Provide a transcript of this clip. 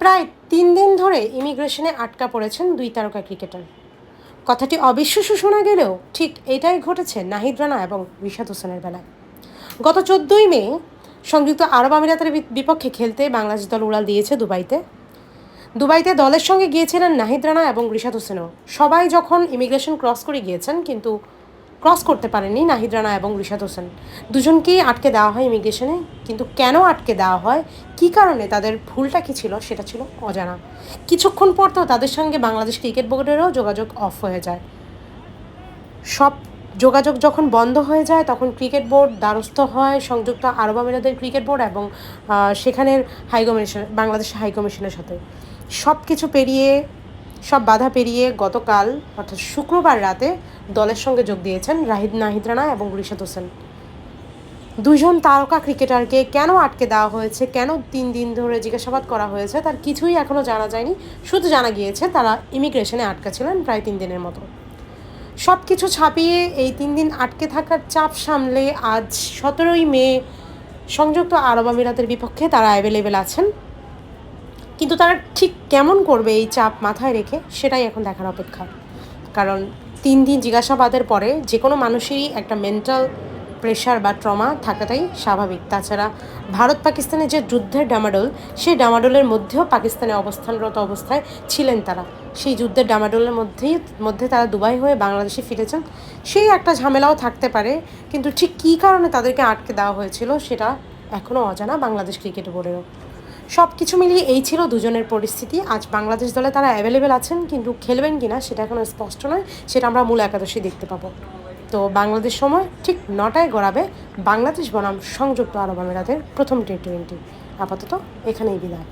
প্রায় তিন দিন ধরে ইমিগ্রেশনে আটকা পড়েছেন দুই তারকা ক্রিকেটার। কথাটি অবিশ্বাস্য শোনা গেলেও ঠিক এটাই ঘটেছে নাহিদ রানা এবং রিশাদ হোসেনের বেলায়। গত চোদ্দোই মে সংযুক্ত আরব আমিরাতের বিপক্ষে খেলতে বাংলাদেশ দল উড়াল দিয়েছে দুবাইতে। দুবাইতে দলের সঙ্গে গিয়েছিলেন নাহিদ রানা এবং রিশাদ হোসেনও। সবাই যখন ইমিগ্রেশন ক্রস করে গিয়েছেন, কিন্তু ক্রস করতে পারেননি নাহিদ রানা এবং রিশাদ হোসেন। দুজনকেই আটকে দেওয়া হয় ইমিগ্রেশনে কিন্তু কেন আটকে দেওয়া হয়, কী কারণে, তাদের ভুলটা কী ছিল, সেটা ছিল অজানা। কিছুক্ষণ পর তো তাদের সঙ্গে বাংলাদেশ ক্রিকেট বোর্ডেরও যোগাযোগ অফ হয়ে যায়। সব যোগাযোগ যখন বন্ধ হয়ে যায়, তখন ক্রিকেট বোর্ড দ্বারস্থ হয় সংযুক্ত আরব আমিরাতের ক্রিকেট বোর্ড এবং সেখানের হাইকমিশন বাংলাদেশের হাইকমিশনের সাথে। সব কিছু পেরিয়ে সব বাধা পেরিয়ে গতকাল, অর্থাৎ শুক্রবার রাতে, দলের সঙ্গে যোগ দিয়েছেন রাহিদ নাহিদ রানা এবং রিশাদ হোসেন। দুজন তারকা ক্রিকেটারকে কেন আটকে দেওয়া হয়েছে, কেন তিন দিন ধরে জিজ্ঞাসাবাদ করা হয়েছে, তার কিছুই এখনও জানা যায়নি। শুধু জানা গিয়েছে, তারা ইমিগ্রেশনে আটকা ছিলেন প্রায় তিন দিনের মতো। সব কিছু ছাপিয়ে এই তিন দিন আটকে থাকার চাপ সামলে আজ সতেরোই মে সংযুক্ত আরব আমিরাতের বিপক্ষে তারা অ্যাভেলেবেল আছেন। কিন্তু তারা ঠিক কেমন করবে এই চাপ মাথায় রেখে সেটাই এখন দেখার অপেক্ষা। কারণ তিন দিন জিজ্ঞাসাবাদের পরে যে কোনো মানুষেরই একটা মেন্টাল প্রেশার বা ট্রমা থাকাটাই স্বাভাবিক। তাছাড়া ভারত পাকিস্তানের যে যুদ্ধের ডামাডোল, সেই ডামাডোলের মধ্যেও পাকিস্তানে অবস্থানরত অবস্থায় ছিলেন তারা। সেই যুদ্ধের ডামাডোলের মধ্যেই, মধ্যে তারা দুবাই হয়ে বাংলাদেশে ফিরেছেন। সেই একটা ঝামেলাও থাকতে পারে, কিন্তু ঠিক কী কারণে তাদেরকে আটকে দেওয়া হয়েছিল সেটা এখনও অজানা বাংলাদেশ ক্রিকেট বোর্ডেরও। সব কিছু মিলিয়ে এই ছিল দুজনের পরিস্থিতি। আজ বাংলাদেশ দলে তারা অ্যাভেলেবেল আছেন, কিন্তু খেলবেন কি না সেটা এখনও স্পষ্ট নয়, সেটা আমরা মূল একাদশী দেখতে পাবো। তো বাংলাদেশ সময় ঠিক নটায় গড়াবে বাংলাদেশ বনাম সংযুক্ত আরব আমিরাতের প্রথম টি টোয়েন্টি আপাতত এখানেই বিদায়।